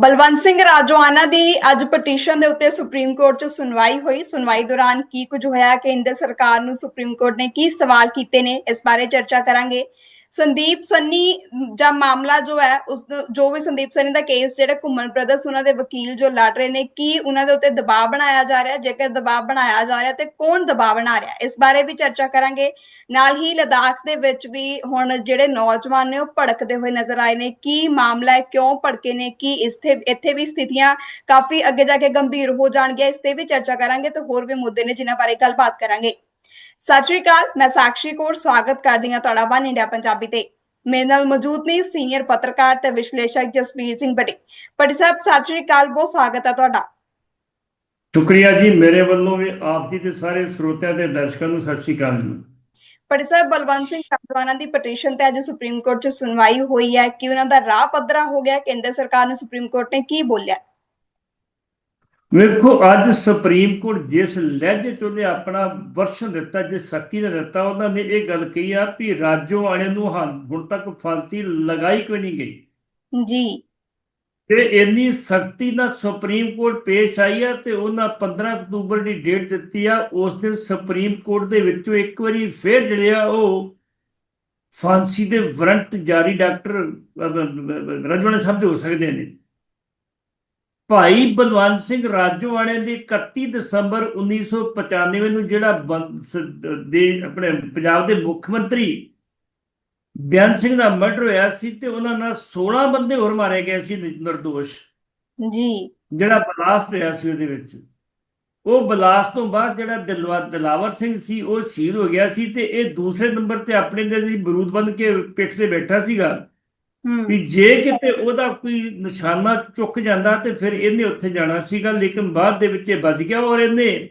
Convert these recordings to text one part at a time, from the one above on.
ਬਲਵੰਤ ਸਿੰਘ ਰਾਜੋਆਨਾ ਦੀ ਅੱਜ ਪਟੀਸ਼ਨ ਦੇ ਉੱਤੇ ਸੁਪਰੀਮ ਕੋਰਟ 'ਚ ਸੁਣਵਾਈ ਹੋਈ। ਸੁਣਵਾਈ ਦੌਰਾਨ ਕੀ ਕੁਝ ਹੋਇਆ, ਕੇਂਦਰ ਸਰਕਾਰ ਨੂੰ ਸੁਪਰੀਮ ਕੋਰਟ ਨੇ ਕੀ ਸਵਾਲ ਕੀਤੇ ਨੇ, ਇਸ ਬਾਰੇ ਚਰਚਾ ਕਰਾਂਗੇ। ਸੰਦੀਪ ਸੰਨੀ ਦਾ ਮਾਮਲਾ ਜੋ ਹੈ, ਉਸ ਜੋ ਵੀ ਸੰਦੀਪ ਸੰਨੀ ਦਾ ਕੇਸ ਜਿਹੜਾ ਘੁੰਮਣ ਬ੍ਰਦਰਸ ਉਹਨਾਂ ਦੇ ਵਕੀਲ ਜੋ ਲੜ ਰਹੇ ਨੇ, ਕੀ ਉਹਨਾਂ ਦੇ ਉੱਤੇ ਦਬਾਅ ਬਣਾਇਆ ਜਾ ਰਿਹਾ? ਜੇਕਰ ਦਬਾਅ ਬਣਾਇਆ ਜਾ ਰਿਹਾ ਤੇ ਕੌਣ ਦਬਾਅ ਬਣਾ ਰਿਹਾ? ਇਸ ਬਾਰੇ ਵੀ ਚਰਚਾ ਕਰਾਂਗੇ। ਨਾਲ ਹੀ ਲਦਾਖ ਦੇ ਵਿੱਚ ਵੀ ਹੁਣ ਜਿਹੜੇ ਨੌਜਵਾਨ ਨੇ, ਉਹ ਭੜਕਦੇ ਹੋਏ ਨਜ਼ਰ ਆਏ ਨੇ। ਕੀ ਮਾਮਲਾ ਹੈ? ਕਿਉਂ ਭੜਕੇ ਨੇ? ਕੀ ਇਸਥੇ, ਇੱਥੇ ਵੀ ਸਥਿਤੀਆਂ ਕਾਫੀ ਅੱਗੇ ਜਾ ਕੇ ਗੰਭੀਰ ਹੋ ਜਾਣਗੀਆਂ, ਇਸ ਤੇ ਵੀ ਚਰਚਾ ਕਰਾਂਗੇ ਤੇ ਹੋਰ ਵੀ ਮੁੱਦੇ ਨੇ ਜਿਨ੍ਹਾਂ ਬਾਰੇ ਗੱਲਬਾਤ ਕਰਾਂਗੇ। ਸਤਿ ਸ਼੍ਰੀ ਅਕਾਲ ਮੈਂ ਸਾਕਸ਼ੀ ਕੌਰ ਸਵਾਗਤ ਕਰਦੀ ਹਾਂ ਤੁਹਾਡਾ ਵਨ ਇੰਡੀਆ ਪੰਜਾਬੀ ਤੇ। ਮੇਰੇ ਨਾਲ ਮੌਜੂਦ ਨੇ ਸੀਨੀਅਰ ਪੱਤਰਕਾਰ ਤੇ ਵਿਸ਼ਲੇਸ਼ਕ ਜਸਵੀਰ ਸਿੰਘ ਬੜੀ ਪਟੀ ਸਾਹਿਬ ਸਤਿ ਸ਼੍ਰੀ ਅਕਾਲ ਬਹੁਤ ਸਵਾਗਤ ਹੈ ਤੁਹਾਡਾ। ਸ਼ੁਕਰੀਆ ਜੀ ਮੇਰੇ ਵੱਲੋਂ ਵੀ ਆਪ ਜੀ ਤੇ ਸਾਰੇ ਸਰੋਤਿਆਂ ਤੇ ਦਰਸ਼ਕਾਂ ਨੂੰ ਸਤਿ ਸ਼੍ਰੀ ਅਕਾਲ ਜੀ। ਪਟੀ ਸਾਹਿਬ ਬਲਵੰਤ ਸਿੰਘ ਰਾਜਵਾਨਾ ਦੀ ਪਟੀਸ਼ਨ ਤੇ ਅੱਜ ਸੁਪਰੀਮ ਕੋਰਟ 'ਚ ਸੁਣਵਾਈ ਹੋਈ ਹੈ। ਕਿ ਉਹਨਾਂ ਦਾ ਰਾਹ ਪੱਧਰਾ ਹੋ ਗਿਆ? ਕੇਂਦਰ ਸਰਕਾਰ ਨੂੰ ਸੁਪਰੀਮ ਕੋਰਟ ਨੇ ਕੀ ਬੋਲਿਆ? ਵੇਖੋ ਅੱਜ ਸੁਪਰੀਮ ਕੋਰਟ ਜਿਸ ਲਹਿਜੇ ਚ ਉਹਨੇ ਆਪਣਾ ਵਰਸ਼ਨ ਦਿੱਤਾ ਜਿਸ ਸਖਤੀ ਨਾਲ ਦਿੱਤਾ ਉਹਨਾਂ ਨੇ ਇਹ ਗੱਲ ਕਹੀ ਆ ਵੀ ਰਾਜੋ ਵਾਲੇ ਨੂੰ ਹੁਣ ਤੱਕ ਫਾਂਸੀ ਲਗਾਈ ਕਿਉਂ ਨਹੀਂ ਗਈ। ਜੀ। ਤੇ ਇੰਨੀ ਸਖਤੀ ਨਾਲ ਸੁਪਰੀਮ ਕੋਰਟ ਪੇਸ਼ ਆਈ ਆ ਤੇ ਉਹਨਾਂ 15 ਅਕਤੂਬਰ ਦੀ ਡੇਟ ਦਿੱਤੀ ਆ ਉਸ ਦਿਨ ਸੁਪਰੀਮ ਕੋਰਟ ਦੇ ਵਿੱਚੋਂ ਇੱਕ ਵਾਰੀ ਫੇਰ ਜਿਹੜੇ ਆ ਉਹ ਫਾਂਸੀ ਦੇ ਵਾਰੰਟ ਜਾਰੀ ਡਾਕਟਰ ਰਜਵਾਨੇ ਸਾਹਿਬ ਦੇ ਹੋ ਸਕਦੇ ਨੇ। ਭਾਈ ਬਲਵੰਤ ਸਿੰਘ ਰਾਜੋਆਣੇ ਦੀ 31 ਦਸੰਬਰ 1995 ਨੂੰ ਜਿਹੜਾ ਦੇ ਆਪਣੇ ਪੰਜਾਬ ਦੇ ਮੁੱਖ ਮੰਤਰੀ ਬਿਆਨ ਸਿੰਘ ਦਾ ਮਰਡਰ ਹੋਇਆ ਸੀ ਤੇ ਉਹਨਾਂ ਨਾਲ 16 ਬੰਦੇ ਹੋਰ ਮਾਰੇ ਗਏ ਸੀ ਨਿਰਦੋਸ਼। ਜੀ। ਜਿਹੜਾ ਬਲਾਸਟ ਹੋਇਆ ਸੀ ਉਹਦੇ ਵਿੱਚ। ਉਹ ਬਲਾਸਟ ਤੋਂ ਬਾਅਦ ਜਿਹੜਾ ਦਿਲਵਾ ਦਿਲਾਵਰ ਸਿੰਘ ਸੀ ਉਹ ਸ਼ਹੀਦ ਹੋ ਗਿਆ ਸੀ ਤੇ ਇਹ ਦੂਸਰੇ ਨੰਬਰ ਤੇ ਆਪਣੇ ਦੇ ਬਰੂਦ ਬੰਨ ਕੇ ਪਿੱਠ ਤੇ ਬੈਠਾ ਸੀਗਾ। ਵੀ ਜੇ ਕਿਤੇ ਉਹਦਾ ਕੋਈ ਨਿਸ਼ਾਨਾ ਚੁੱਕ ਜਾਂਦਾ ਤੇ ਫਿਰ ਇਹਨੇ ਉੱਥੇ ਜਾਣਾ ਸੀਗਾ ਲੇਕਿਨ ਬਾਅਦ ਦੇ ਵਿੱਚ ਇਹ ਬਚ ਗਿਆ ਔਰ ਇਹਨੇ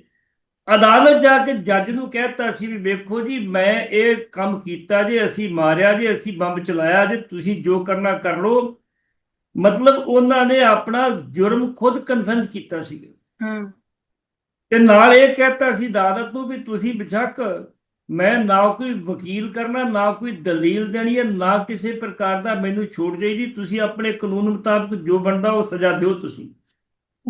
ਅਦਾਲਤ ਜਾ ਕੇ ਜੱਜ ਨੂੰ ਕਹਿਤਾ ਸੀ ਵੀ ਵੇਖੋ ਜੀ ਮੈਂ ਇਹ ਕੰਮ ਕੀਤਾ ਜੇ ਅਸੀਂ ਮਾਰਿਆ ਜੇ ਅਸੀਂ ਬੰਬ ਚਲਾਇਆ ਜੇ ਤੁਸੀਂ ਜੋ ਕਰਨਾ ਕਰ ਲਓ। ਮਤਲਬ ਉਹਨਾਂ ਨੇ ਆਪਣਾ ਜੁਰਮ ਖੁਦ ਕਨਫੈਂਸ ਕੀਤਾ ਸੀ ਹੂੰ। ਤੇ ਨਾਲ ਇਹ ਕਹਿਤਾ ਸੀ ਅਦਾਲਤ ਨੂੰ ਵੀ ਤੁਸੀਂ ਬਿਸ਼ੱਕ ਮੈਂ ਨਾ ਕੋਈ ਵਕੀਲ ਕਰਨਾ ਨਾ ਕੋਈ ਦਲੀਲ ਦੇਣੀ ਹੈ ਨਾ ਕਿਸੇ ਪ੍ਰਕਾਰ ਦਾ ਮੈਨੂੰ ਛੋਟ ਚਾਹੀਦੀ। ਤੁਸੀਂ ਆਪਣੇ ਕਾਨੂੰਨ ਮੁਤਾਬਕ ਜੋ ਬਣਦਾ ਉਹ ਸਜ਼ਾ ਦਿਓ ਤੁਸੀਂ।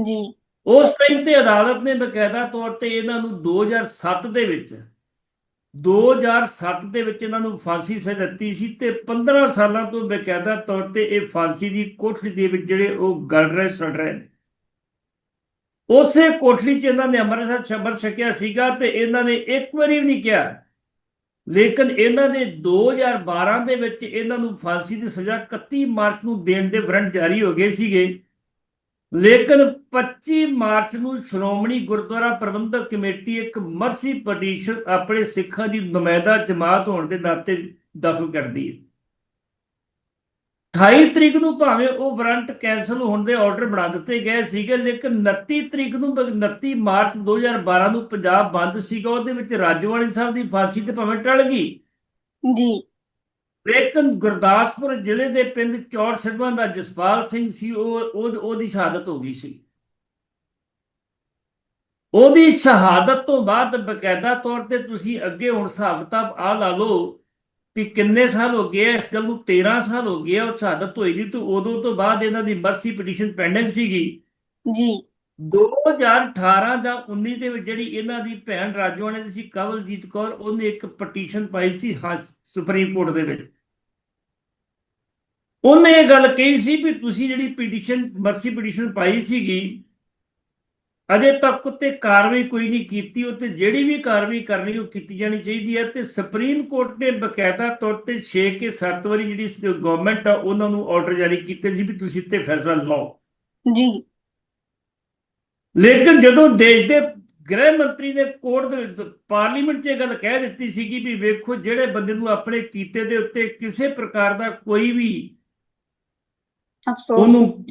ਜੀ। ਉਸ ਟਾਈਮ ਤੇ ਅਦਾਲਤ ਨੇ ਬਕਾਇਦਾ ਤੌਰ ਤੇ ਇਹਨਾਂ ਨੂੰ 2007 ਦੇ ਵਿੱਚ 2007 ਦੇ ਵਿੱਚ ਇਹਨਾਂ ਨੂੰ ਫਾਂਸੀ ਸਜ਼ਾ ਦਿੱਤੀ ਸੀ ਤੇ 15 ਸਾਲਾਂ ਤੋਂ ਬਕਾਇਦਾ ਤੌਰ ਤੇ ਇਹ ਫਾਂਸੀ ਦੀ ਕੋਠੜੀ ਦੇ ਵਿੱਚ ਜਿਹੜੇ ਉਹ ਗਲ ਰਹੇ ਸੜ ਰਹੇ ਨੇ। ਉਸੇ ਕੋਠੜੀ 'ਚ ਇਹਨਾਂ ਨੇ ਅੰਮ੍ਰਿਤਸਰ ਸ਼ਬਦ ਛਕਿਆ ਸੀਗਾ ਤੇ ਇਹਨਾਂ ਨੇ ਇੱਕ ਵਾਰੀ ਵੀ ਨਹੀਂ ਕਿਹਾ ਲੇਕਿਨ ਇਹਨਾਂ ਨੇ 2012 ਦੇ ਵਿੱਚ ਇਹਨਾਂ ਨੂੰ ਫਾਂਸੀ ਦੀ ਸਜ਼ਾ 31 ਮਾਰਚ ਨੂੰ ਦੇਣ ਦੇ ਵਾਰੰਟ ਜਾਰੀ ਹੋ ਗਏ ਸੀਗੇ। ਲੇਕਿਨ 25 ਮਾਰਚ ਨੂੰ ਸ਼੍ਰੋਮਣੀ ਗੁਰਦੁਆਰਾ ਪ੍ਰਬੰਧਕ ਕਮੇਟੀ ਇੱਕ ਮਰਸੀ ਪਟੀਸ਼ਨ ਆਪਣੇ ਸਿੱਖਾਂ ਦੀ ਨੁਮਾਇੰਦਾ ਜਮਾਤ ਹੋਣ ਦੇ ਨਾਤੇ ਦਾਖਲ ਕਰਦੀ ਹੈ। 28 ਤਰੀਕ ਨੂੰ ਭਾਵੇਂ ਉਹ ਵਾਰੰਟ ਕੈਨਸਲ ਹੋਣ ਦੇ ਆਰਡਰ ਬਣਾ ਦਿੱਤੇ ਗਏ ਸੀਗੇ ਲੇਕਿਨ 29 ਤਰੀਕ ਨੂੰ ਬ- 29 ਮਾਰਚ 2012 ਨੂੰ ਪੰਜਾਬ ਬੰਦ ਸੀਗਾ ਉਹਦੇ ਵਿੱਚ ਰਾਜਵਾਨੀ ਸਾਹਿਬ ਦੀ ਫਾਂਸੀ ਤੇ ਭਾਵੇਂ ਟਲ ਗਈ। ਜੀ। ਲੇਕਿਨ ਗੁਰਦਾਸਪੁਰ ਜ਼ਿਲ੍ਹੇ ਦੇ ਪਿੰਡ ਚੌੜ ਸਿੱਧਵਾਂ ਦਾ ਜਸਪਾਲ ਸਿੰਘ ਸੀ ਉਹ ਉਹ- ਉਹਦੀ ਸ਼ਹਾਦਤ ਹੋ ਗਈ ਸੀ। ਉਹਦੀ ਸ਼ਹਾਦਤ ਤੋਂ ਬਾਅਦ ਬਕਾਇਦਾ ਤੌਰ ਤੇ ਤੁਸੀਂ ਅੱਗੇ ਹੁਣ ਹਿਸਾਬ ਕਿਤਾਬ ਆ ਲਾ ਲਓ ਵੀ ਕਿੰਨੇ ਸਾਲ ਹੋ ਗਏ ਇਸ ਗੱਲ ਨੂੰ 13 ਸਾਲ ਹੋ ਗਏ ਉਹ ਸ਼ਹਾਦਤ ਹੋਈ ਦੀ ਤੋਂ ਉਦੋਂ ਤੋਂ ਬਾਅਦ ਇਹਨਾਂ ਦੀ ਮਰਸੀ ਪਟੀਸ਼ਨ ਪੈਂਡਿੰਗ ਸੀਗੀ। ਜੀ। 2018 ਜਾਂ 19 ਦੇ ਵਿੱਚ ਜਿਹੜੀ ਇਹਨਾਂ ਦੀ ਭੈਣ ਰਾਜਵਾਨੇ ਦੀ ਸੀ ਕਵਲਜੀਤ ਕੌਰ ਉਹਨੇ ਇੱਕ ਪਟੀਸ਼ਨ ਪਾਈ ਸੀ ਸੁਪਰੀਮ ਕੋਰਟ ਦੇ ਵਿੱਚ। ਉਹਨੇ ਇਹ ਗੱਲ ਕਹੀ ਸੀ ਵੀ ਤੁਸੀਂ ਜਿਹੜੀ ਪਟੀਸ਼ਨ ਮਰਸੀ ਪਟੀਸ਼ਨ ਪਾਈ ਸੀਗੀ ਅਜੇ ਤੱਕ ਉੱਤੇ ਕਾਰਵਾਈ ਕੋਈ ਨਹੀਂ ਕੀਤੀ ਉੱਤੇ ਜਿਹੜੀ ਵੀ ਕਾਰਵਾਈ ਕਰਨੀ ਉਹ ਕੀਤੀ ਜਾਣੀ ਚਾਹੀਦੀ ਹੈ ਤੇ ਸੁਪਰੀਮ ਕੋਰਟ ਨੇ ਬਕਾਇਦਾ ਤੌਰ ਤੇ 6 ਕੇ 7 ਵਾਰੀ ਜਿਹੜੀ ਗਵਰਨਮੈਂਟ ਆ ਉਹਨਾਂ ਨੂੰ ਆਰਡਰ ਜਾਰੀ ਕੀਤੇ ਸੀ ਵੀ ਤੁਸੀਂ ਇੱਥੇ ਫੈਸਲਾ ਲਓ। ਜੀ। ਲੇਕਿਨ ਜਦੋਂ ਦੇਸ਼ ਦੇ ਗ੍ਰਹਿ ਮੰਤਰੀ ਨੇ ਕੋਰਟ ਦੇ ਵਿੱਚ ਪਾਰਲੀਮੈਂਟ 'ਚ ਇਹ ਗੱਲ ਕਹਿ ਦਿੱਤੀ ਸੀਗੀ ਵੀ ਵੇਖੋ ਜਿਹੜੇ ਬੰਦੇ ਨੂੰ ਆਪਣੇ ਕੀਤੇ ਦੇ ਉੱਤੇ ਕਿਸੇ ਪ੍ਰਕਾਰ ਦਾ ਕੋਈ ਵੀ ਅਫਸੋਸ। ਉਹਨੂੰ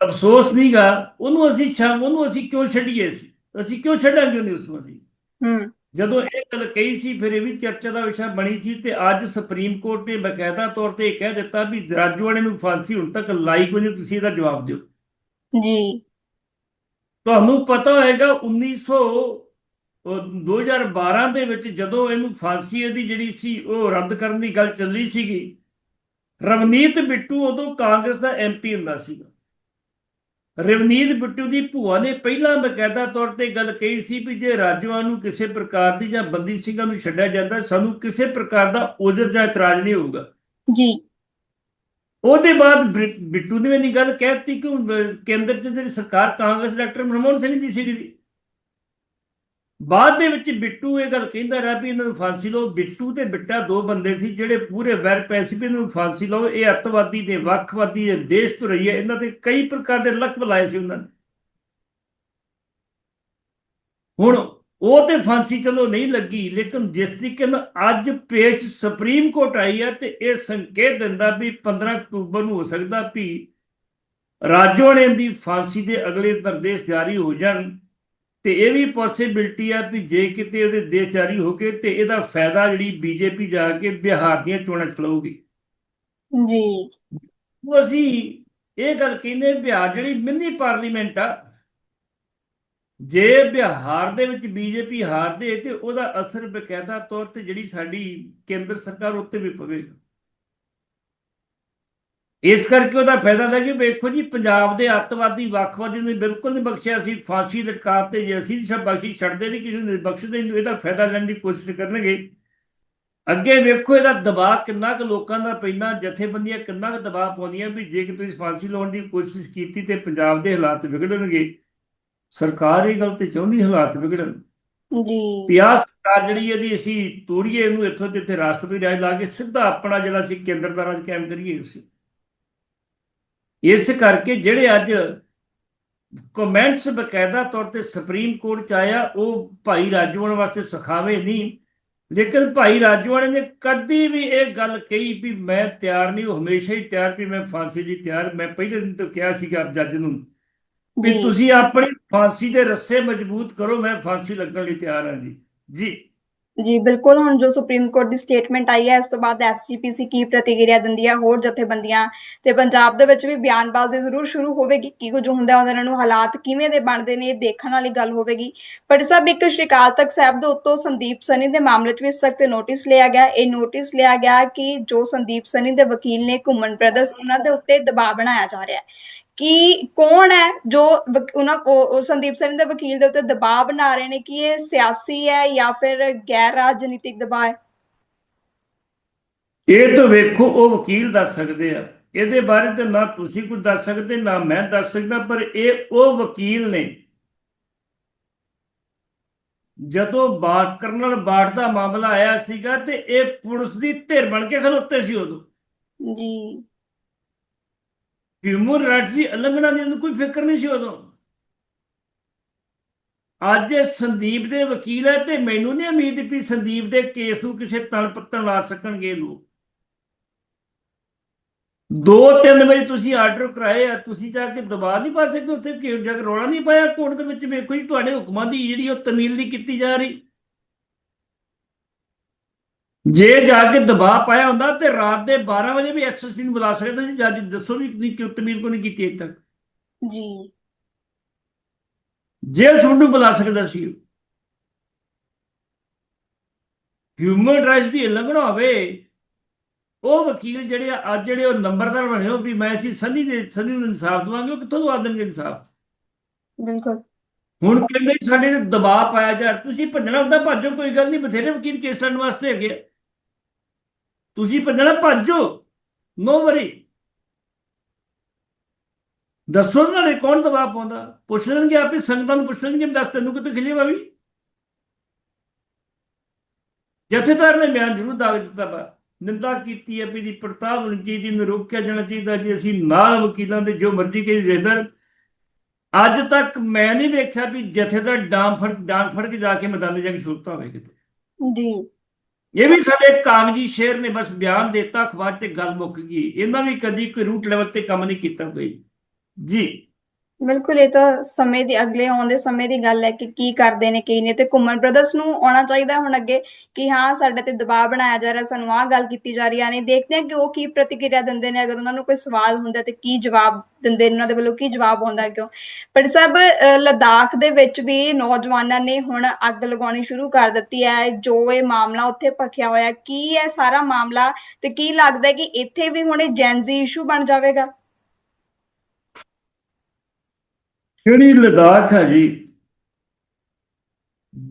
ਅਫਸੋਸ ਨਹੀਂਗਾ ਉਹਨੂੰ ਅਸੀਂ ਸ਼ਾਮ ਉਹਨੂੰ ਅਸੀਂ ਕਿਉਂ ਛੱਡੀਏ ਸੀ ਅਸੀਂ ਕਿਉਂ ਛੱਡਾਂਗੇ ਉਹਨੂੰ ਉਸ ਨੂੰ ਅਸੀਂ ਹੂੰ। ਜਦੋਂ ਇਹ ਗੱਲ ਕਹੀ ਸੀ ਫਿਰ ਇਹ ਵੀ ਚਰਚਾ ਦਾ ਵਿਸ਼ਾ ਬਣੀ ਸੀ ਤੇ ਅੱਜ ਸੁਪਰੀਮ ਕੋਰਟ ਨੇ ਬਕਾਇਦਾ ਤੌਰ ਤੇ ਇਹ ਕਹਿ ਦਿੱਤਾ ਵੀ ਰਾਜਵਾਨੇ ਨੂੰ ਫਾਂਸੀ ਹੁਣ ਤੱਕ ਲਾਈ ਕੋਈ ਨਹੀਂ ਤੁਸੀਂ ਇਹਦਾ ਜਵਾਬ ਦਿਓ। ਜੀ। ਤੁਹਾਨੂੰ ਪਤਾ ਹੋਏਗਾ 1900 ਉਹ 2012 ਦੇ ਵਿੱਚ ਜਦੋਂ ਇਹਨੂੰ ਫਾਂਸੀ ਇਹਦੀ ਜਿਹੜੀ ਸੀ ਉਹ ਰੱਦ ਕਰਨ ਦੀ ਗੱਲ ਚੱਲੀ ਸੀਗੀ ਰਵਨੀਤ ਬਿੱਟੂ ਉਦੋਂ ਕਾਂਗਰਸ ਦਾ ਐਮਪੀ ਹੁੰਦਾ ਸੀਗਾ। ਰਵਨੀਤ ਬਿੱਟੂ ਦੀ ਭੂਆ ਨੇ ਪਹਿਲਾਂ ਬਕਾਇਦਾ ਤੌਰ ਤੇ ਗੱਲ ਕਹੀ ਸੀ ਵੀ ਜੇ ਰਾਜੂਆਂ ਨੂੰ ਕਿਸੇ ਪ੍ਰਕਾਰ ਦੀ ਜਾਂ ਬੰਦੀ ਸਿੰਘਾਂ ਨੂੰ ਛੱਡਿਆ ਜਾਂਦਾ ਸਾਨੂੰ ਕਿਸੇ ਪ੍ਰਕਾਰ ਦਾ ਉਜ਼ਰ ਜਾਂ ਇਤਰਾਜ਼ ਨਹੀਂ ਹੋਊਗਾ ਜੀ ਉਹਦੇ ਬਾਅਦ ਬਿੱਟੂ ਨੇ ਵੀ ਗੱਲ ਕਹਿਤੀ ਕਿ ਕੇਂਦਰ 'ਚ ਜਿਹੜੀ ਸਰਕਾਰ ਕਾਂਗਰਸ ਡਾਕਟਰ ਮਨਮੋਹਨ ਸਿੰਘ ਦੀ ਸੀਗੀ। ਬਾਅਦ ਦੇ ਵਿੱਚ ਬਿੱਟੂ ਇਹ ਗੱਲ ਕਹਿੰਦਾ ਰਿਹਾ ਵੀ ਇਹਨਾਂ ਨੂੰ ਫਾਂਸੀ ਲਓ। ਬਿੱਟੂ ਤੇ ਬਿੱਟਾ ਦੋ ਬੰਦੇ ਸੀ ਜਿਹੜੇ ਪੂਰੇ ਵੈਰ ਪੈ ਸੀ ਵੀ ਇਹਨਾਂ ਨੂੰ ਫਾਂਸੀ ਲਓ। ਇਹ ਅੱਤਵਾਦੀ ਦੇ ਵੱਖਵਾਦੀ ਨੇ, ਦੇਸ਼ ਤੋਂ ਰਹੀ ਹੈ। ਇਹਨਾਂ ਤੇ ਕਈ ਪ੍ਰਕਾਰ ਦੇ ਲਕਬ ਲਾਏ ਸੀ ਉਹਨਾਂ ਨੇ। ਹੁਣ ਉਹ ਤੇ ਫਾਂਸੀ ਚਲੋ ਨਹੀਂ ਲੱਗੀ, ਲੇਕਿਨ ਜਿਸ ਤਰੀਕੇ ਨਾਲ ਅੱਜ ਪੇਚ ਸੁਪਰੀਮ ਕੋਰਟ ਆਈ ਹੈ ਤੇ ਇਹ ਸੰਕੇਤ ਦਿੰਦਾ ਵੀ 15 ਅਕਤੂਬਰ ਨੂੰ ਹੋ ਸਕਦਾ ਵੀ ਰਾਜੋਣੇ ਦੀ ਫਾਂਸੀ ਦੇ ਅਗਲੇ ਨਿਰਦੇਸ਼ ਜਾਰੀ ਹੋ ਜਾਣ। ਤੇ ਇਹ ਵੀ ਪੋਸਿਬਿਲਟੀ ਆ ਵੀ ਜੇ ਕਿਤੇ ਉਹਦੇ ਦੇਸ਼ ਜਾਰੀ ਹੋ ਕੇ ਤੇ ਇਹਦਾ ਫਾਇਦਾ ਜਿਹੜੀ ਬੀਜੇਪੀ ਜਾ ਕੇ ਬਿਹਾਰ ਦੀਆਂ ਚੋਣਾਂ ਚਲਾਊਗੀ। ਜੀ। ਉਹ ਅਸੀਂ ਇਹ ਗੱਲ ਕਹਿੰਦੇ ਬਿਹਾਰ ਜਿਹੜੀ ਮਿੰਨੀ ਪਾਰਲੀਮੈਂਟ ਆ ਜੇ ਬਿਹਾਰ ਦੇ ਵਿੱਚ ਬੀਜੇਪੀ ਹਾਰਦੇ ਤੇ ਉਹਦਾ ਅਸਰ ਬਕਾਇਦਾ ਤੌਰ ਤੇ ਜਿਹੜੀ ਸਾਡੀ ਕੇਂਦਰ ਸਰਕਾਰ ਉੱਤੇ ਵੀ ਪਵੇਗਾ। ਇਸ ਕਰਕੇ ਉਹਦਾ ਫਾਇਦਾ ਲੱਗੇ ਵੇਖੋ ਜੀ ਪੰਜਾਬ ਦੇ ਅੱਤਵਾਦੀ ਵੱਖਵਾਦੀ ਨੇ ਬਿਲਕੁਲ ਨਹੀਂ ਬਖਸ਼ਿਆ। ਸੀ ਫਾਂਸੀ ਲਟਕਾ ਤੇ ਜੇ ਅਸੀਂ ਸਭ ਬਖਸ਼ੀ ਛੱਡਦੇ ਨਹੀਂ ਕਿਸੇ ਨੂੰ ਬਖਸ਼ਦੇ ਨਹੀਂ ਇਹਦਾ ਫਾਇਦਾ ਲੈਣ ਦੀ ਕੋਸ਼ਿਸ਼ ਕਰਨਗੇ। ਅੱਗੇ ਵੇਖੋ ਇਹਦਾ ਦਬਾਅ ਕਿੰਨਾ ਕੁ ਲੋਕਾਂ ਦਾ ਪੈਂਦਾ ਜਥੇਬੰਦੀਆਂ ਕਿੰਨਾ ਕੁ ਦਬਾਅ ਪਾਉਂਦੀਆਂ ਵੀ ਜੇ ਕਿ ਤੁਸੀਂ ਫਾਂਸੀ ਲਾਉਣ ਦੀ ਕੋਸ਼ਿਸ਼ ਕੀਤੀ ਤੇ ਪੰਜਾਬ ਦੇ ਹਾਲਾਤ ਵਿਗੜਨਗੇ। ਸਰਕਾਰ ਇਹ ਗੱਲ ਤੇ ਚਾਹੁੰਦੀ ਹਾਲਾਤ ਵਿਗੜਨ। ਜੀ। ਪਿਆ ਸਰਕਾਰ ਜਿਹੜੀ ਇਹਦੀ ਅਸੀਂ ਤੋੜੀਏ ਇਹਨੂੰ ਇੱਥੋਂ ਤੇ ਇੱਥੇ ਰਾਸ਼ਟਰਪਤੀ ਰਾਜ ਲਾ ਕੇ ਸਿੱਧਾ ਆਪਣਾ ਜਿਹੜਾ ਸੀ ਕੇਂਦਰ ਦਾ ਰਾਜ ਕਾਇਮ ਕਰੀਏ। ਅਸੀਂ ਇਸ ਕਰਕੇ ਜਿਹੜੇ ਅੱਜ ਕਮੈਂਟਸ ਬਕਾਇਦਾ ਤੌਰ ਤੇ ਸੁਪਰੀਮ ਕੋਰਟ ਚ ਆਇਆ ਉਹ ਭਾਈ ਰਾਜੂਆਣ ਵਾਸਤੇ ਸੁਖਾਵੇ ਨਹੀਂ। ਲੇਕਿਨ ਭਾਈ ਰਾਜੂਆਣੇ ਨੇ ਕਦੀ ਵੀ ਇਹ ਗੱਲ ਕਹੀ ਵੀ ਮੈਂ ਤਿਆਰ ਨਹੀਂ ਉਹ ਹਮੇਸ਼ਾ ਹੀ ਤਿਆਰ ਵੀ ਮੈਂ ਫਾਂਸੀ ਦੀ ਤਿਆਰ ਮੈਂ ਪਹਿਲੇ ਦਿਨ ਤੋਂ ਕਿਹਾ ਸੀਗਾ ਜੱਜ ਨੂੰ ਵੀ ਜੀ। ਤੁਸੀਂ ਆਪਣੀ ਫਾਂਸੀ ਦੇ ਰੱਸੇ ਮਜ਼ਬੂਤ ਕਰੋ ਮੈਂ ਫਾਂਸੀ ਲੱਗਣ ਲਈ ਤਿਆਰ ਹਾਂ ਜੀ। ਜੀ। ਜੀ, ਬਿਲਕੁਲ, ਹੁਣ ਜੋ ਸੁਪਰੀਮ ਕੋਰਟ ਦੀ ਸਟੇਟਮੈਂਟ ਆਈ ਹੈ, ਇਸ ਤੋਂ ਬਾਅਦ ਐਸਜੀਪੀਸੀ ਕੀ ਪ੍ਰਤੀਕਿਰਿਆ ਦਿੰਦੀ ਹੈ, ਹੋਰ ਜਥੇਬੰਦੀਆਂ ਤੇ ਪੰਜਾਬ ਦੇ ਵਿੱਚ ਵੀ ਬਿਆਨਬਾਜ਼ੀ ਜ਼ਰੂਰ ਸ਼ੁਰੂ ਹੋਵੇਗੀ। ਕੀ ਕੁਝ ਹੁੰਦਾ ਉਹਨਾਂ ਨੂੰ ਹਾਲਾਤ ਕਿਵੇਂ ਦੇ ਬਣਦੇ ਨੇ, ਇਹ ਦੇਖਣ ਵਾਲੀ ਗੱਲ ਹੋਵੇਗੀ। ਪਰ ਸਭ ਇੱਕ ਸ਼੍ਰੀ ਅਕਾਲ ਤਖਤ ਸਾਹਿਬ ਦੇ ਉੱਤੋਂ ਸੰਦੀਪ ਸਨੀ ਦੇ ਮਾਮਲੇ 'ਚ ਵੀ ਸਖਤ ਨੋਟਿਸ ਲਿਆ ਗਿਆ ਇਹ ਨੋਟਿਸ ਲਿਆ ਗਿਆ ਕਿ ਜੋ ਸੰਦੀਪ ਸਨੀ ਦੇ ਵਕੀਲ ਨੇ ਘੁੰਮਣ ਬ੍ਰਦਰਸ ਉਹਨਾਂ ਦੇ ਉੱਤੇ ਦਬਾਅ ਬਣਾਇਆ ਜਾ ਰਿਹਾ ਹੈ। ਕਿ ਕੌਣ ਹੈ ਜੋ ਉਹਨਾਂ ਉਹ ਉਹ ਸੰਦੀਪ ਸੈਣੀ ਦੇ ਵਕੀਲ ਦੇ ਉੱਤੇ ਦਬਾਅ ਬਣਾ ਰਹੇ ਨੇ ਕਿ ਇਹ ਸਿਆਸੀ ਹੈ ਜਾਂ ਫਿਰ ਗੈਰ ਰਾਜਨੀਤਿਕ ਦਬਾਅ ਹੈ? ਇਹ ਤਾਂ ਵੇਖੋ ਉਹ ਵਕੀਲ ਦੱਸ ਸਕਦੇ ਆ। ਇਹਦੇ ਬਾਰੇ ਤੇ ਨਾ ਤੁਸੀਂ ਕੁਝ ਦੱਸ ਸਕਦੇ ਨਾ ਮੈਂ ਦੱਸ ਸਕਦਾ ਪਰ ਇਹ ਉਹ ਵਕੀਲ ਨੇ ਜਦੋਂ ਬਾਟ ਕਰਨਲ ਬਾਟ ਦਾ ਮਾਮਲਾ ਆਇਆ ਸੀਗਾ ਤੇ ਇਹ ਪੁਲਿਸ ਦੀ ਧਿਰ ਬਣ ਕੇ ਖਲੋਤੇ ਸੀ ਉਦੋਂ। ਜੀ। ਹਿਊਮਨ ਰਾਈਟਸ ਦੀ ਉਲੰਘਣਾ ਦੀ ਉਹਨੂੰ ਕੋਈ ਫਿਕਰ ਨਹੀਂ ਸੀ ਉਦੋਂ। ਅੱਜ ਸੰਦੀਪ ਦੇ ਵਕੀਲ ਹੈ ਤੇ ਮੈਨੂੰ ਨਹੀਂ ਉਮੀਦ ਵੀ ਸੰਦੀਪ ਦੇ ਕੇਸ ਨੂੰ ਕਿਸੇ ਤਲ ਪੱਤਣ ਲਾ ਸਕਣਗੇ ਲੋਕ। ਦੋ ਤਿੰਨ ਵਜੇ ਤੁਸੀਂ ਆਰਡਰ ਕਰਾਏ ਆ, ਤੁਸੀਂ ਜਾ ਕੇ ਦਬਾ ਨਹੀਂ ਪਾ ਸਕੇ ਉੱਥੇ ਕਿ ਜਾ ਕੇ ਰੌਲਾ ਨਹੀਂ ਪਾਇਆ? ਕੋਰਟ ਦੇ ਵਿੱਚ ਵੇਖੋ ਜੀ, ਤੁਹਾਡੇ ਹੁਕਮਾਂ ਦੀ ਜਿਹੜੀ ਉਹ ਤਮੀਲ ਨਹੀਂ ਕੀਤੀ ਜਾ ਰਹੀ। ਜੇ ਜਾ ਕੇ ਦਬਾਅ ਪਾਇਆ ਹੁੰਦਾ ਤੇ ਰਾਤ ਦੇ 12 ਵਜੇ ਵੀ ਐਸਐਸਪੀ ਨੂੰ ਬੁਲਾ ਸਕਦਾ ਸੀ। ਜੱਜ ਦੱਸੋ ਵੀ ਨਹੀਂ ਕਿਉਂ ਤਮੀਲ ਕੋ ਨਹੀਂ ਕੀਤੀ ਅਜੇ ਤੱਕ? ਜੀ। ਜੇਲ੍ਹ ਸੁਣ ਨੂੰ ਬੁਲਾ ਸਕਦਾ ਸੀ। ਹਿਊਮਨ ਰਾਈਟਸ ਦੀ ਉਲੰਘਣਾ ਹੋਵੇ ਉਹ ਵਕੀਲ ਜਿਹੜੇ ਆ, ਅੱਜ ਜਿਹੜੇ ਉਹ ਨੰਬਰਦਾਰ ਬਣੇ ਹੋ ਵੀ ਮੈਂ ਸੀ ਸਨੀ ਦੇ ਸਨੀ ਨੂੰ ਇਨਸਾਫ ਦਵਾਂਗੇ ਉਹ ਕਿੱਥੋਂ ਦਵਾ ਦੇਣਗੇ ਇਨਸਾਫ? ਬਿਲਕੁਲ। ਹੁਣ ਕਹਿੰਦੇ ਸਾਡੇ ਤੇ ਦਬਾਅ ਪਾਇਆ ਜਾ ਤੁਸੀਂ ਭੱਜਣਾ ਹੁੰਦਾ ਭੱਜੋ ਕੋਈ ਗੱਲ ਨਹੀਂ ਬਥੇਰੇ ਵਕੀਲ ਕੇਸ ਲੜਨ ਵਾਸਤੇ ਹੈਗੇ ਆ। ਤੁਸੀਂ ਭੱਜਣਾ ਭੱਜੋ। ਨੋ ਵਰੀ। ਦੱਸੋ ਨਾਲੇ ਕੌਣ ਦਬਾਅ ਪਾਉਂਦਾ? ਪੁੱਛ ਲੈਣਗੇ ਆਪੇ, ਸੰਗਤਾਂ ਨੂੰ ਪੁੱਛ ਲੈਣਗੇ ਦੱਸ ਤੈਨੂੰ ਕਿਤੇ ਖਿਲੇ ਬਾਵੀ ਜਥੇਦਾਰ ਨੇ ਬਿਆਨ ਜ਼ਰੂਰ ਦਾਗ ਦਿੱਤਾ ਵਾ। ਨਿੰਦਾ ਕੀਤੀ ਹੈ ਵੀ ਦੀ ਪੜਤਾਲ ਹੋਣੀ ਚਾਹੀਦੀ ਨੂੰ ਰੋਕਿਆ ਜਾਣਾ ਚਾਹੀਦਾ ਜੀ। ਅਸੀਂ ਨਾਲ ਵਕੀਲਾਂ ਦੇ, ਜੋ ਮਰਜ਼ੀ ਕਹੀ ਜਥੇਦਾਰ ਅੱਜ ਤੱਕ ਮੈਂ ਨਹੀਂ ਵੇਖਿਆ ਵੀ ਜਥੇਦਾਰ ਡਾਂਗ ਫੜ ਡਾਂਗ ਫੜ ਕੇ ਜਾ ਕੇ ਮੈਦਾਨੇ ਜਾ ਕੇ ਸੁਲਤਾ ਹੋਵੇ ਕਿਤੇ। ਜੀ। ਇਹ ਵੀ ਸਾਡੇ ਕਾਗਜ਼ੀ ਸ਼ੇਰ ਨੇ ਬਸ ਬਿਆਨ ਦਿੱਤਾ, ਅਖਬਾਰ ਤੇ ਗੱਲ ਮੁੱਕ ਗਈ। ਇਹਨਾਂ ਵੀ ਕਦੀ ਕੋਈ ਰੂਟ ਲੈਵਲ ਤੇ ਕੰਮ ਨਹੀਂ ਕੀਤਾ ਕੋਈ। ਜੀ। ਬਿਲਕੁਲ, ਇਹ ਤਾਂ ਸਮੇਂ ਦੀ, ਅਗਲੇ ਆਉਂਦੇ ਸਮੇਂ ਦੀ ਗੱਲ ਹੈ ਕਿ ਕੀ ਕਰਦੇ ਨੇ, ਕੀ ਨੇ ਤੇ ਘੁੰਮਣ ਬ੍ਰਦਰਸ ਨੂੰ ਆਉਣਾ ਚਾਹੀਦਾ ਹੁਣ ਅੱਗੇ ਕਿ ਹਾਂ, ਸਾਡੇ ਤੇ ਦਬਾਅ ਬਣਾਇਆ ਜਾ ਰਿਹਾ, ਸਾਨੂੰ ਆਹ ਗੱਲ ਕੀਤੀ ਜਾ ਰਹੀ ਹੈ। ਨਹੀਂ ਦੇਖਦੇ ਹਾਂ ਕਿ ਉਹ ਕੀ ਪ੍ਰਤੀਕਿਰਿਆ ਦਿੰਦੇ ਨੇ, ਅਗਰ ਉਹਨਾਂ ਨੂੰ ਕੋਈ ਸਵਾਲ ਹੁੰਦਾ ਤੇ ਕੀ ਜਵਾਬ ਦਿੰਦੇ ਨੇ, ਉਹਨਾਂ ਦੇ ਵੱਲੋਂ ਕੀ ਜਵਾਬ ਆਉਂਦਾ ਕਿਉਂ। ਪਰ ਸਭ ਲਦਾਖ ਦੇ ਵਿੱਚ ਵੀ ਨੌਜਵਾਨਾਂ ਨੇ ਹੁਣ ਅੱਗ ਲਗਾਉਣੀ ਸ਼ੁਰੂ ਕਰ ਦਿੱਤੀ ਹੈ। ਜੋ ਇਹ ਮਾਮਲਾ ਉੱਥੇ ਭਖਿਆ ਹੋਇਆ, ਕੀ ਹੈ ਸਾਰਾ ਮਾਮਲਾ ਤੇ ਕੀ ਲੱਗਦਾ ਕਿ ਇੱਥੇ ਵੀ ਹੁਣ ਇਹ ਜੈਨਜ਼ੀ ਇਸ਼ੂ ਬਣ ਜਾਵੇਗਾ? ਜਿਹੜੀ ਲਦਾਖ ਹੈ ਜੀ?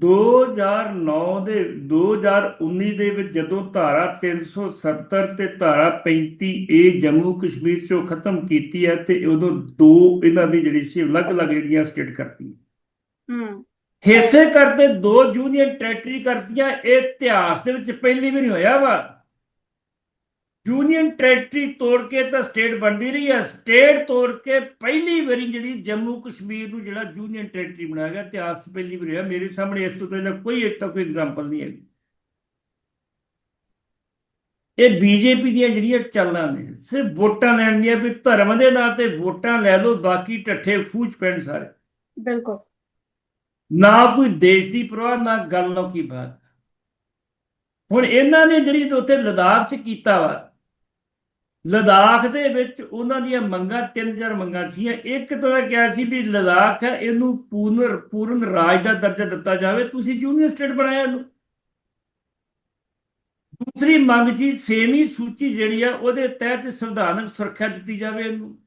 2009 ਦੇ 2019 ਦੇ ਵਿੱਚ ਜਦੋਂ ਧਾਰਾ 370 ਤੇ ਧਾਰਾ 35 ਇਹ ਜੰਮੂ ਕਸ਼ਮੀਰ ਚੋਂ ਖਤਮ ਕੀਤੀ ਹੈ ਤੇ ਉਦੋਂ ਦੋ ਇਹਨਾਂ ਦੀ ਜਿਹੜੀ ਸੀ ਅਲੱਗ-ਅਲੱਗ ਜਿਹੜੀਆਂ ਸਟੇਟ ਕਰਤੀ ਹੂੰ। ਹਿੱਸੇ ਕਰਦੇ ਦੋ ਯੂਨੀਅਨ ਟੈਰੀਟਰੀ ਕਰਤੀਆਂ ਇਹ ਇਤਿਹਾਸ ਦੇ ਵਿੱਚ ਪਹਿਲੀ ਵਾਰ ਹੋਇਆ ਵਾ। ਯੂਨੀਅਨ ਟੈਰੀਟਰੀ ਤੋੜ ਕੇ ਤਾਂ ਸਟੇਟ ਬਣਦੀ ਰਹੀ ਹੈ। ਸਟੇਟ ਤੋੜ ਕੇ ਪਹਿਲੀ ਵਾਰੀ ਜਿਹੜੀ ਜੰਮੂ ਕਸ਼ਮੀਰ ਨੂੰ ਜਿਹੜਾ ਯੂਨੀਅਨ ਟੈਰੀਟਰੀ ਬਣਾਇਆ ਗਿਆ ਇਤਿਹਾਸ ਪਹਿਲੀ ਵਾਰ ਹੋਇਆ। ਮੇਰੇ ਸਾਹਮਣੇ ਇਸ ਤੋਂ ਪਹਿਲਾਂ ਕੋਈ ਇੱਕ ਤਾਂ ਕੋਈ ਐਗਜ਼ਾਮਪਲ ਨਹੀਂ ਹੈ ਇਹ ਬੀਜੇਪੀ ਦੀਆਂ ਜਿਹੜੀਆਂ ਚਾਲਾਂ ਨੇ ਸਿਰਫ ਵੋਟਾਂ ਲੈਣ ਦੀਆਂ ਵੀ ਧਰਮ ਦੇ ਨਾਂ ਤੇ ਵੋਟਾਂ ਲੈ ਲਓ ਬਾਕੀ ਟੱਠੇ ਫੂਚ ਪੈਣ ਸਾਰੇ। ਬਿਲਕੁਲ। ਨਾ ਕੋਈ ਦੇਸ਼ ਦੀ ਪਰਵਾਹ ਨਾ ਗੱਲ ਨਾ ਕੀ ਬਾਤ। ਹੁਣ ਇਹਨਾਂ ਨੇ ਜਿਹੜੀ ਉੱਥੇ ਲਦਾਖ 'ਚ ਕੀਤਾ ਵਾ ਲਦਾਖ ਦੇ ਵਿੱਚ ਉਹਨਾਂ ਦੀਆਂ ਮੰਗਾਂ ਤਿੰਨ ਚਾਰ ਮੰਗਾਂ ਸੀਆਂ ਇੱਕ ਤਾਂ ਕਿਹਾ ਸੀ ਵੀ ਲਦਾਖ ਹੈ, ਇਹਨੂੰ ਪੂਰਨ ਪੂਰਨ ਰਾਜ ਦਾ ਦਰਜਾ ਦਿੱਤਾ ਜਾਵੇ। ਤੁਸੀਂ ਯੂਨੀਅਨ ਸਟੇਟ ਬਣਾਇਆ ਇਹਨੂੰ। ਦੂਸਰੀ ਮੰਗ ਸੀ ਸੇਮੀ ਸੂਚੀ ਜਿਹੜੀ ਆ, ਉਹਦੇ ਤਹਿਤ ਸੰਵਿਧਾਨਕ ਸੁਰੱਖਿਆ ਦਿੱਤੀ ਜਾਵੇ ਇਹਨੂੰ।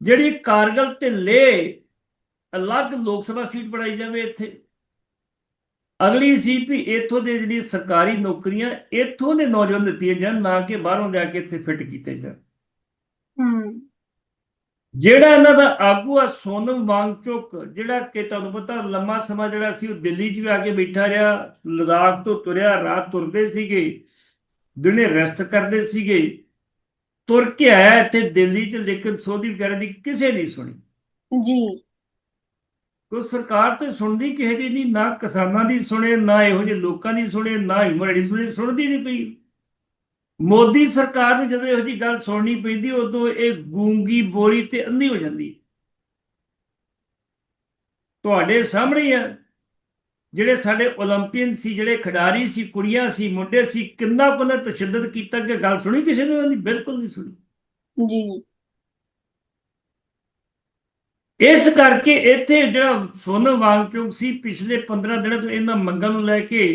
ਜਿਹੜੀ ਕਾਰਗਲ ਤੇ ਲੇਹ ਅਲੱਗ ਲੋਕ ਸਭਾ ਸੀਟ ਬਣਾਈ ਜਾਵੇ ਇੱਥੇ। ਅਗਲੀ ਸੀ ਵੀ ਇੱਥੋਂ ਦੇ ਜਿਹੜੀ ਸਰਕਾਰੀ ਨੌਕਰੀਆਂ ਇੱਥੋਂ ਦੇ ਨੌਜਵਾਨ ਦਿੱਤੀਆਂ ਜਾਣ ਨਾ ਕਿ ਬਾਹਰੋਂ ਲਿਆ ਕੇ ਇੱਥੇ ਫਿੱਟ ਕੀਤੇ ਜਾਣ। ਹੂੰ। ਜਿਹੜਾ ਇਹਨਾਂ ਦਾ ਆਗੂ ਆ ਸੋਨਮ ਵਾਂਗਚੁਕ ਜਿਹੜਾ ਕਿ ਤੁਹਾਨੂੰ ਪਤਾ ਲੰਮਾ ਸਮਾਂ ਜਿਹੜਾ ਸੀ ਉਹ ਦਿੱਲੀ 'ਚ ਵੀ ਆ ਕੇ ਬੈਠਾ ਰਿਹਾ ਲਦਾਖ ਤੋਂ ਤੁਰਿਆ ਰਾਤ ਤੁਰਦੇ ਸੀਗੇ ਦਿਨੇ ਰੈਸਟ ਕਰਦੇ ਸੀਗੇ ਤੁਰ ਕੇ ਆਇਆ ਇੱਥੇ ਦਿੱਲੀ 'ਚ ਲੇਕਿਨ ਸੋਧੀ ਵਿਚਾਰੇ ਦੀ ਕਿਸੇ ਨਹੀਂ ਸੁਣੀ। ਜੀ। ਕੋ ਸਰਕਾਰ ਤੇ ਸੁਣਦੀ ਕਿਸੇ ਦੀ ਨਹੀਂ, ਨਾ ਕਿਸਾਨਾਂ ਦੀ ਸੁਣੇ, ਨਾ ਇਹੋ ਜਿਹੇ ਲੋਕਾਂ ਦੀ ਸੁਣੇ, ਨਾ ਹਿਊਮਨ ਦੀ ਸੁਣਦੀ ਨਹੀਂ ਪਈ। ਮੋਦੀ ਸਰਕਾਰ ਨੂੰ ਜਦੋਂ ਇਹੋ ਜੀ ਗੱਲ ਸੁਣਨੀ ਪੈਂਦੀ, ਉਦੋਂ ਇਹ ਗੂੰਗੀ ਬੋਲੀ ਤੇ ਅੰਧੀ ਹੋ ਜਾਂਦੀ ਤੁਹਾਡੇ ਸਾਹਮਣੇ ਆ, ਜਿਹੜੇ ਸਾਡੇ 올림픽ਨ ਸੀ, ਜਿਹੜੇ ਖਿਡਾਰੀ ਸੀ, ਕੁੜੀਆਂ ਸੀ, ਮੁੰਡੇ ਸੀ, ਕਿੰਨਾ ਕੁ ਤਸ਼ੱਦਦ ਕੀਤਾ ਕਿ ਗੱਲ ਸੁਣੀ ਕਿਸੇ ਨੇ ਬਿਲਕੁਲ ਨਹੀਂ ਸੁਣੀ। ਜੀ। ਇਸ ਕਰਕੇ ਇੱਥੇ ਜਿਹੜਾ ਸੋਨਮ ਵਾਂਗਚੁਕ ਸੀ ਪਿਛਲੇ 15 ਦਿਨਾਂ ਤੋਂ ਇਹਨਾਂ ਮੰਗਾਂ ਨੂੰ ਲੈ ਕੇ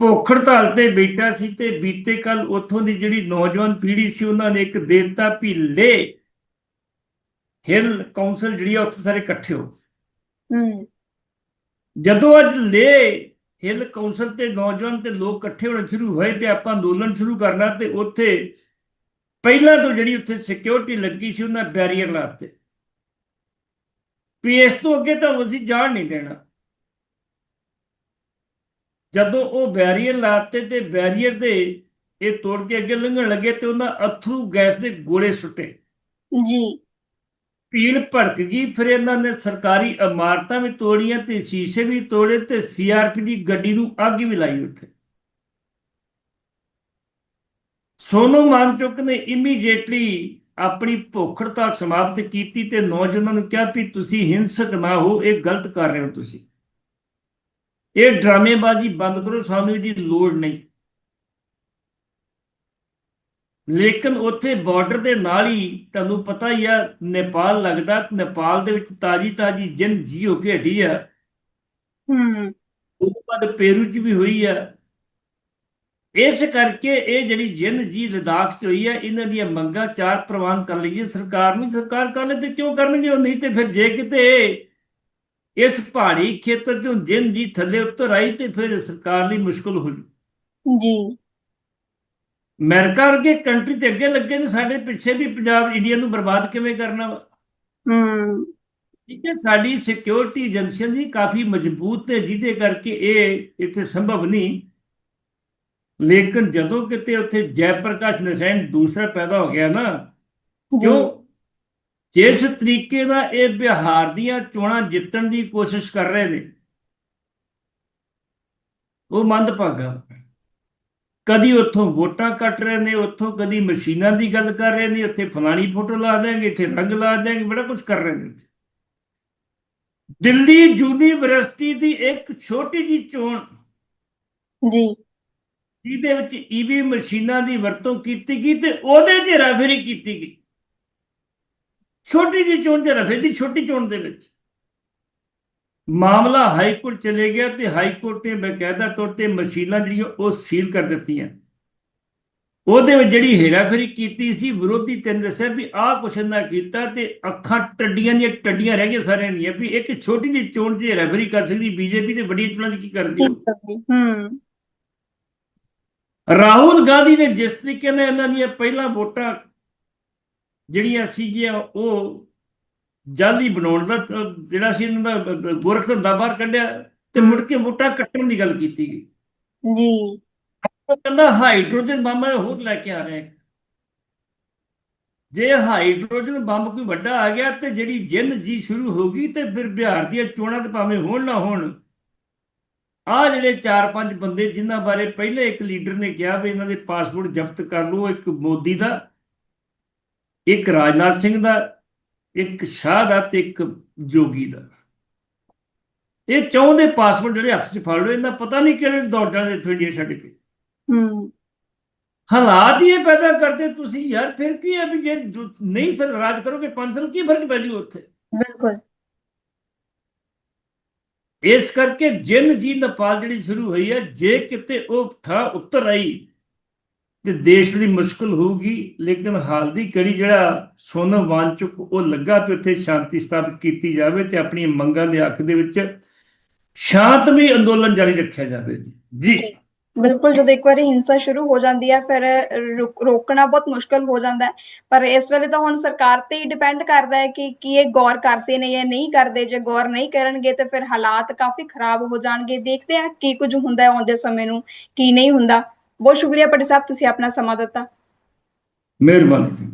ਭੁੱਖ ਹੜਤਾਲ ਤੇ ਬੈਠਾ ਸੀ ਤੇ ਬੀਤੇ ਕੱਲ ਉੱਥੋਂ ਦੀ ਜਿਹੜੀ ਨੌਜਵਾਨ ਪੀੜ੍ਹੀ ਸੀ ਉਹਨਾਂ ਨੇ ਇੱਕ ਦੇਵਤਾ ਵੀ ਲੇ ਹਿਲ ਕਾਉਂਸਲ ਜਿਹੜੀ ਆ ਉੱਥੇ ਸਾਰੇ ਇਕੱਠੇ ਹੋ ਹੂੰ। ਜਦੋਂ ਅੱਜ ਲੇ ਹਿਲ ਕਾਉਂਸਲ ਤੇ ਨੌਜਵਾਨ ਤੇ ਲੋਕ ਇਕੱਠੇ ਹੋਣੇ ਸ਼ੁਰੂ ਹੋਏ ਤੇ ਆਪਾਂ ਅੰਦੋਲਨ ਸ਼ੁਰੂ ਕਰਨਾ ਤੇ ਉੱਥੇ ਪਹਿਲਾਂ ਤੋਂ ਜਿਹੜੀ ਉੱਥੇ ਸਿਕਿਉਰਿਟੀ ਲੱਗੀ ਸੀ ਉਹਨਾਂ ਬੈਰੀਅਰ ਲਾਤੇ ਵੀ ਇਸ ਤੋਂ ਅੱਗੇ ਤਾਂ ਅਸੀਂ ਜਾਣ ਨਹੀਂ ਦੇਣਾ। ਜਦੋਂ ਉਹ ਬੈਰੀਅਰ ਲਾਤੇ ਤੇ ਬੈਰੀਅਰ ਦੇ ਇਹ ਤੋੜ ਕੇ ਅੱਗੇ ਲੰਘਣ ਲੱਗੇ ਤੇ ਉਹਨਾਂ ਅਥਰੂ ਗੈਸ ਦੇ ਗੋਲੇ ਸੁੱਟੇ। ਜੀ। ਭੀੜ ਭੜਕ ਗਈ ਫਿਰ ਇਹਨਾਂ ਨੇ ਸਰਕਾਰੀ ਇਮਾਰਤਾਂ ਵੀ ਤੋੜੀਆਂ ਤੇ ਸ਼ੀਸ਼ੇ ਵੀ ਤੋੜੇ ਤੇ ਸੀਆਰਪੀ ਦੀ ਗੱਡੀ ਨੂੰ ਅੱਗ ਵੀ ਲਾਈ ਉੱਥੇ। ਸੋਨੂ ਮਾਨਚੁਕ ਨੇ ਇਮੀਡੀਏਟਲੀ ਆਪਣੀ ਭੁੱਖ ਹੜਤਾਲ ਸਮਾਪਤ ਕੀਤੀ ਤੇ ਨੌਜਵਾਨਾਂ ਨੂੰ ਕਿਹਾ ਵੀ ਤੁਸੀਂ ਹਿੰਸਕ ਨਾ ਹੋ ਇਹ ਗਲਤ ਕਰ ਰਹੇ ਹੋ ਤੁਸੀਂ। ਇਹ ਡਰਾਮੇਬਾਜ਼ੀ ਬੰਦ ਕਰੋ ਸਾਨੂੰ ਇਹਦੀ ਲੋੜ ਨਹੀਂ। ਲੇਕਿਨ ਉੱਥੇ ਬਾਰਡਰ ਦੇ ਨਾਲ ਹੀ ਤੁਹਾਨੂੰ ਪਤਾ ਹੀ ਆ ਨੇਪਾਲ ਲੱਗਦਾ ਨੇਪਾਲ ਦੇ ਵਿੱਚ ਤਾਜੀ ਤਾਜੀ ਜਨ ਜੀ ਹੋ ਕੇ ਹਟੀ ਆ। ਹੂੰ। ਤੋਂ ਬਾਅਦ ਪੇਰੂ 'ਚ ਵੀ ਹੋਈ ਆ। ਇਸ ਕਰਕੇ ਇਹ ਜਿਹੜੀ ਜਿੰਦ ਜੀ ਲਦਾਖ 'ਚ ਹੋਈ ਆ ਇਹਨਾਂ ਦੀਆਂ ਮੰਗਾਂ ਚਾਰ ਪ੍ਰਵਾਨ ਕਰ ਲਈਏ ਸਰਕਾਰ ਨੂੰ ਸਰਕਾਰ ਕਰ ਲੈ ਤੇ ਕਿਉਂ ਕਰਨਗੇ ਉਹ? ਨਹੀਂ ਤੇ ਫਿਰ ਜੇ ਕਿਤੇ ਇਸ ਪਹਾੜੀ ਖੇਤਰ 'ਚੋਂ ਜਿੰਦ ਜੀ ਥੱਲੇ ਉੱਤਰ ਆਈ ਤੇ ਫਿਰ ਸਰਕਾਰ ਲਈ ਮੁਸ਼ਕਲ ਹੋ ਜੂ। ਜੀ। ਅਮਰੀਕਾ ਵਰਗੇ ਕੰਟਰੀ ਤੇ ਅੱਗੇ ਲੱਗੇ ਨੇ ਸਾਡੇ ਪਿੱਛੇ ਵੀ ਪੰਜਾਬ ਇੰਡੀਆ ਨੂੰ ਬਰਬਾਦ ਕਿਵੇਂ ਕਰਨਾ ਵਾ? ਹੂੰ। ਠੀਕ ਹੈ ਸਾਡੀ ਸਿਕਿਉਰਿਟੀ ਏਜੰਸੀਆਂ ਦੀ ਕਾਫੀ ਮਜ਼ਬੂਤ ਹੈ ਜਿਹਦੇ ਕਰਕੇ ਇਹ ਇੱਥੇ ਸੰਭਵ ਨਹੀਂ। ਲੇਕਿਨ ਜਦੋਂ ਕਿਤੇ ਉੱਥੇ ਜੈ ਪ੍ਰਕਾਸ਼ ਨਰੈਣ ਦੂਸਰਾ ਪੈਦਾ ਹੋ ਗਿਆ ਨਾ ਕਿਉਂ? ਜਿਸ ਤਰੀਕੇ ਦਾ ਇਹ ਬਿਹਾਰ ਦੀਆਂ ਚੋਣਾਂ ਜਿੱਤਣ ਦੀ ਕੋਸ਼ਿਸ਼ ਕਰ ਰਹੇ ਨੇ ਉਹ ਮੰਦਭਾਗਾ ਕਦੀ ਉੱਥੋਂ ਵੋਟਾਂ ਕੱਟ ਰਹੇ ਨੇ ਉੱਥੋਂ ਕਦੀ ਮਸ਼ੀਨਾਂ ਦੀ ਗੱਲ ਕਰ ਰਹੇ ਨੇ ਉੱਥੇ ਫਲਾਣੀ ਫੋਟੋ ਲਾ ਦੇਣਗੇ ਇੱਥੇ ਰੰਗ ਲਾ ਦੇਣਗੇ ਬੜਾ ਕੁਝ ਕਰ ਰਹੇ ਨੇ। ਦਿੱਲੀ ਯੂਨੀਵਰਸਿਟੀ ਦੀ ਇੱਕ ਛੋਟੀ ਜੀ ਚੋਣ ਜੀ। ਜਿਹਦੇ ਵਿੱਚ ਈਵੀ ਮਸ਼ੀਨਾਂ ਦੀ ਵਰਤੋਂ ਕੀਤੀ ਗਈ ਤੇ ਉਹਦੇ 'ਚ ਰੈਫਰੀ ਕੀਤੀ ਗਈ। ਛੋਟੀ ਜੀ ਚੋਣ 'ਚ ਰਫੇ ਦੀ ਛੋਟੀ ਚੋਣ ਦੇ ਵਿੱਚ। ਮਾਮਲਾ ਹਾਈ ਕੋਰਟ ਚਲੇ ਗਿਆ ਤੇ ਹਾਈ ਕੋਰਟ ਨੇ ਬਕਾਇਦਾ ਤੌਰ ਤੇ ਮਸ਼ੀਨਾਂ ਜਿਹੜੀਆਂ ਉਹ ਸੀਲ ਕਰ ਦਿੱਤੀਆਂ। ਉਹਦੇ ਵਿੱਚ ਜਿਹੜੀ ਹੇਰਾਫੇਰੀ ਕੀਤੀ ਸੀ, ਵਿਰੋਧੀ ਤੈਨੂੰ ਦੱਸਿਆ ਵੀ ਆਹ ਕੁਛ ਨਾ ਕੀਤਾ ਤੇ ਅੱਖਾਂ ਟੱਡੀਆਂ ਦੀਆਂ ਟੱਡੀਆਂ ਰਹਿ ਗਈਆਂ ਸਾਰਿਆਂ ਦੀਆਂ ਵੀ ਇੱਕ ਛੋਟੀ ਜਿਹੀ ਚੋਣ 'ਚ ਹੇਰਾਫੇਰੀ ਕਰ ਸਕਦੀ, ਬੀਜੇਪੀ ਤੇ ਵੱਡੀਆਂ ਚੋਣਾਂ 'ਚ ਕੀ ਕਰਦੀ? ਹੂੰ। ਰਾਹੁਲ ਗਾਂਧੀ ਨੇ ਜਿਸ ਤਰੀਕੇ ਨਾਲ ਇਹਨਾਂ ਦੀਆਂ ਪਹਿਲਾਂ ਵੋਟਾਂ ਜਿਹੜੀਆਂ ਸੀਗੀਆਂ ਉਹ ਜਾਲੀ ਬਣਾਉਣ ਦਾ ਜਿਹੜਾ ਸੀ ਇਹਨਾਂ ਦਾ ਗੋਰਖ ਧੰਦਾ ਬਾਹਰ ਕੱਢਿਆ ਤੇ ਮੁੜ ਕੇ ਵੋਟਾਂ ਕੱਟਣ ਦੀ ਗੱਲ ਕੀਤੀ ਗਈ। ਜੀ। ਕਹਿੰਦਾ ਹਾਈਡਰੋਜਨ ਬੰਬ ਮੈਂ ਹੋਰ ਲੈ ਕੇ ਆ ਰਿਹਾ। ਜੇ ਹਾਈਡਰੋਜਨ ਬੰਬ ਕੋਈ ਵੱਡਾ ਆ ਗਿਆ ਤੇ ਜਿਹੜੀ ਜਿੰਨ ਜੀ ਸ਼ੁਰੂ ਹੋ ਗਈ ਤੇ ਫਿਰ ਬਿਹਾਰ ਦੀਆਂ ਚੋਣਾਂ ਤੇ ਭਾਵੇਂ ਹੋਣ ਨਾ ਹੋਣ ਆ ਜਿਹੜੇ 4-5 ਬੰਦੇ ਜਿਨ੍ਹਾਂ ਬਾਰੇ ਪਹਿਲੇ ਇੱਕ ਲੀਡਰ ਨੇ ਕਿਹਾ ਵੀ ਇਹਨਾਂ ਦੇ ਪਾਸਪੋਰਟ ਜ਼ਬਤ ਕਰ ਲਓ ਇੱਕ ਮੋਦੀ ਦਾ ਇੱਕ ਰਾਜਨਾਥ ਸਿੰਘ ਦਾ ਇੱਕ ਸ਼ਾਹ ਦਾ ਤੇ ਇੱਕ ਜੋਗੀ ਦਾ। ਇਹ ਚੌਂ ਦੇ ਪਾਸਪੋਰਟ ਜਿਹੜੇ ਹੱਥ 'ਚ ਫੜ ਲਓ ਇਹਨਾਂ ਪਤਾ ਨਹੀਂ ਕਿਹੜੇ ਦੌੜ ਜਾਣੇ ਇੱਥੋਂ ਇੰਡੀਆ ਛੱਡ ਕੇ। ਹੂੰ। ਹਾਲਾਤ ਇਹ ਪੈਦਾ ਕਰਦੇ ਤੁਸੀਂ ਯਾਰ ਫਿਰ ਕੀ ਹੈ ਵੀ ਜੇ ਨਹੀਂ ਸਰ ਰਾਜ ਕਰੋਗੇ ਪੰਜ ਸਾਲ ਕੀ ਫ਼ਰਕ ਪੈ ਜੂ ਉੱਥੇ? ਬਿਲਕੁਲ। ਇਸ ਕਰਕੇ ਜਿੰਨ ਜੀ ਨੇਪਾਲ ਜਿਹੜੀ ਸ਼ੁਰੂ ਹੋਈ ਹੈ, ਜੇ ਕਿਤੇ ਉਹ ਥਾਂ ਉੱਤਰ ਆਈ ਤੇ ਦੇਸ਼ ਲਈ ਮੁਸ਼ਕਲ ਹੋਊਗੀ, ਲੇਕਿਨ ਹਾਲ ਦੀ ਕੜੀ ਜਿਹੜਾ ਸੋਨਮ ਵਾਂਚੁਕ ਉਹ ਲੱਗਾ ਤੇ ਉੱਥੇ ਸ਼ਾਂਤੀ ਸਥਾਪਿਤ ਕੀਤੀ ਜਾਵੇ ਤੇ ਆਪਣੀਆਂ ਮੰਗਾਂ ਦੇ ਹੱਕ ਦੇ ਵਿੱਚ ਸ਼ਾਂਤਮਈ ਅੰਦੋਲਨ ਜਾਰੀ ਰੱਖਿਆ ਜਾਵੇ ਜੀ ਜੀ। ਬਿਲਕੁਲ, ਜਦੋਂ ਇੱਕ ਵਾਰੀ ਹਿੰਸਾ ਸ਼ੁਰੂ ਹੋ ਜਾਂਦੀ ਹੈ ਫਿਰ ਰੋਕਣਾ ਬਹੁਤ ਮੁਸ਼ਕਲ ਹੋ ਜਾਂਦਾ। ਹੈ ਪਰ ਇਸ ਵੇਲੇ ਤਾਂ ਹੁਣ ਸਰਕਾਰ ਤੇ ਹੀ ਡਿਪੈਂਡ ਕਰਦਾ ਹੈ ਕਿ, ਕੀ ਇਹ ਗੌਰ ਕਰਦੇ ਨੇ ਜਾਂ ਨਹੀਂ ਕਰਦੇ। ਜੇ ਗੌਰ ਨਹੀਂ ਕਰਨਗੇ ਤਾਂ ਫਿਰ ਹਾਲਾਤ ਕਾਫੀ ਖਰਾਬ ਹੋ ਜਾਣਗੇ। ਦੇਖਦੇ ਹਾਂ ਕੀ ਕੁਝ ਹੁੰਦਾ ਹੈ ਆਉਂਦੇ ਸਮੇਂ ਨੂੰ, ਕੀ ਨਹੀਂ ਹੁੰਦਾ। ਬਹੁਤ ਸ਼ੁਕਰੀਆ ਪਟੇ ਸਾਹਿਬ, ਤੁਸੀਂ ਆਪਣਾ ਸਮਾਂ ਦਿੱਤਾ। ਮਿਹਰਬਾਨੀ